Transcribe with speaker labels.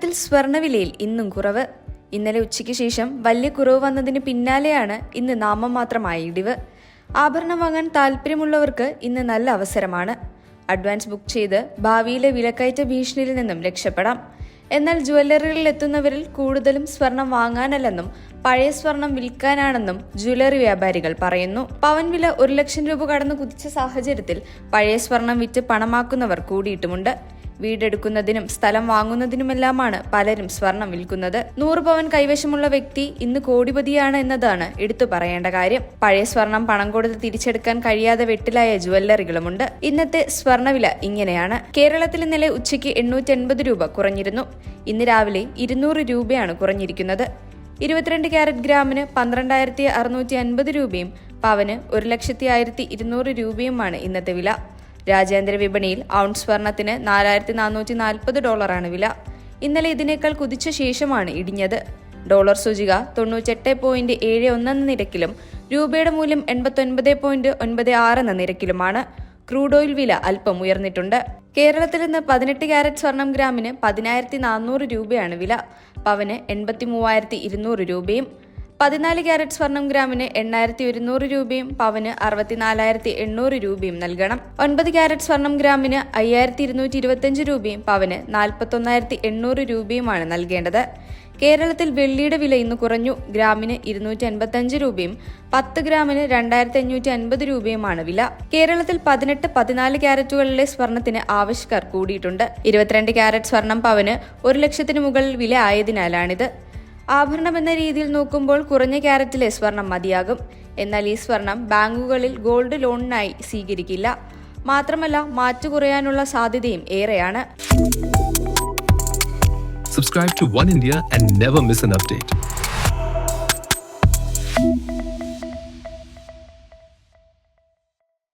Speaker 1: കേരളത്തിൽ സ്വർണവിലയിൽ ഇന്നും കുറവ്. ഇന്നലെ ഉച്ചയ്ക്ക് ശേഷം വലിയ കുറവ് വന്നതിന് പിന്നാലെയാണ് ഇന്ന് നാമമാത്രമായ ഇടിവ്. ആഭരണം വാങ്ങാൻ താല്പര്യമുള്ളവർക്ക് ഇന്ന് നല്ല അവസരമാണ്. അഡ്വാൻസ് ബുക്ക് ചെയ്ത് ഭാവിയിലെ വിലക്കയറ്റ ഭീഷണിയിൽ നിന്നും രക്ഷപ്പെടാം. എന്നാൽ ജുവല്ലറികളിൽ എത്തുന്നവരിൽ കൂടുതലും സ്വർണം വാങ്ങാനല്ലെന്നും പഴയ സ്വർണം വിൽക്കാനാണെന്നും ജുവല്ലറി വ്യാപാരികൾ പറയുന്നു. പവൻ വില ഒരു ലക്ഷം രൂപ കടന്നു കുതിച്ച സാഹചര്യത്തിൽ പഴയ സ്വർണം വിറ്റ് പണമാക്കുന്നവർ കൂടിയിട്ടുമുണ്ട്. വീടെടുക്കുന്നതിനും സ്ഥലം വാങ്ങുന്നതിനുമെല്ലാമാണ് പലരും സ്വർണം വിൽക്കുന്നത്. നൂറ് പവൻ കൈവശമുള്ള വ്യക്തി ഇന്ന് കോടിപതിയാണ് എന്നതാണ് എടുത്തു പറയേണ്ട കാര്യം. പഴയ സ്വർണം പണം കൊടുത്ത് തിരിച്ചെടുക്കാൻ കഴിയാതെ വെട്ടിലായ ജുവല്ലറികളുമുണ്ട്. ഇന്നത്തെ സ്വർണവില ഇങ്ങനെയാണ്. കേരളത്തിൽ ഇന്നലെ ഉച്ചയ്ക്ക് എണ്ണൂറ്റി രൂപ കുറഞ്ഞിരുന്നു. ഇന്ന് രാവിലെ ഇരുന്നൂറ് രൂപയാണ് കുറഞ്ഞിരിക്കുന്നത്. ഇരുപത്തിരണ്ട് ക്യാരറ്റ് ഗ്രാമിന് പന്ത്രണ്ടായിരത്തി അറുന്നൂറ്റി അൻപത് രൂപയും പവന് ഒരു ലക്ഷത്തി ആയിരത്തി ഇരുന്നൂറ് രൂപയുമാണ് ഇന്നത്തെ വില. രാജ്യാന്തര വിപണിയിൽ ഔൺസ് സ്വർണത്തിന് നാലായിരത്തി നാനൂറ്റി നാൽപ്പത് ഡോളറാണ് വില. ഇന്നലെ ഇതിനേക്കാൾ കുതിച്ച ശേഷമാണ് ഇടിഞ്ഞത്. ഡോളർ സൂചിക തൊണ്ണൂറ്റെട്ട് പോയിന്റ് ഏഴ് ഒന്നെന്ന നിരക്കിലും രൂപയുടെ മൂല്യം എൺപത്തൊൻപത് പോയിന്റ് ഒൻപത് ആറ് എന്ന നിരക്കിലുമാണ്. ക്രൂഡ് ഓയിൽ വില അല്പം ഉയർന്നിട്ടുണ്ട്. കേരളത്തിൽ നിന്ന് പതിനെട്ട് ക്യാരറ്റ് സ്വർണം ഗ്രാമിന് പതിനായിരത്തി നാനൂറ് രൂപയാണ് വില. പവന് എൺപത്തി മൂവായിരത്തി ഇരുന്നൂറ് രൂപയും പതിനാല് ക്യാരറ്റ് സ്വർണം ഗ്രാമിന് എണ്ണായിരത്തി ഒരുന്നൂറ് രൂപയും പവന് അറുപത്തിനാലായിരത്തി എണ്ണൂറ് രൂപയും നൽകണം. ഒൻപത് ക്യാരറ്റ് സ്വർണം ഗ്രാമിന് അയ്യായിരത്തി ഇരുന്നൂറ്റി ഇരുപത്തിയഞ്ച് രൂപയും പവന് നാൽപ്പത്തൊന്നായിരത്തി എണ്ണൂറ് രൂപയുമാണ് നൽകേണ്ടത്. കേരളത്തിൽ വെള്ളിയുടെ വില ഇന്ന് കുറഞ്ഞു. ഗ്രാമിന് ഇരുന്നൂറ്റി അൻപത്തഞ്ച് രൂപയും പത്ത് ഗ്രാമിന് രണ്ടായിരത്തി അഞ്ഞൂറ്റി അൻപത് രൂപയുമാണ് വില. കേരളത്തിൽ പതിനെട്ട് പതിനാല് ക്യാരറ്റുകളിലെ സ്വർണത്തിന് ആവശ്യക്കാർ കൂടിയിട്ടുണ്ട്. ഇരുപത്തിരണ്ട് ക്യാരറ്റ് സ്വർണം പവന് ഒരു ലക്ഷത്തിന് മുകളിൽ വില ആയതിനാലാണിത്. ആഭരണം എന്ന രീതിയിൽ നോക്കുമ്പോൾ കുറഞ്ഞ ക്യാരറ്റിലെ സ്വർണം മതിയാകും. എന്നാൽ ഈ സ്വർണം ബാങ്കുകളിൽ ഗോൾഡ് ലോണിനായി സ്വീകരിക്കില്ല. മാത്രമല്ല മാറ്റു കുറയാനുള്ള സാധ്യതയും ഏറെയാണ്.
Speaker 2: Subscribe to One India and never miss an update.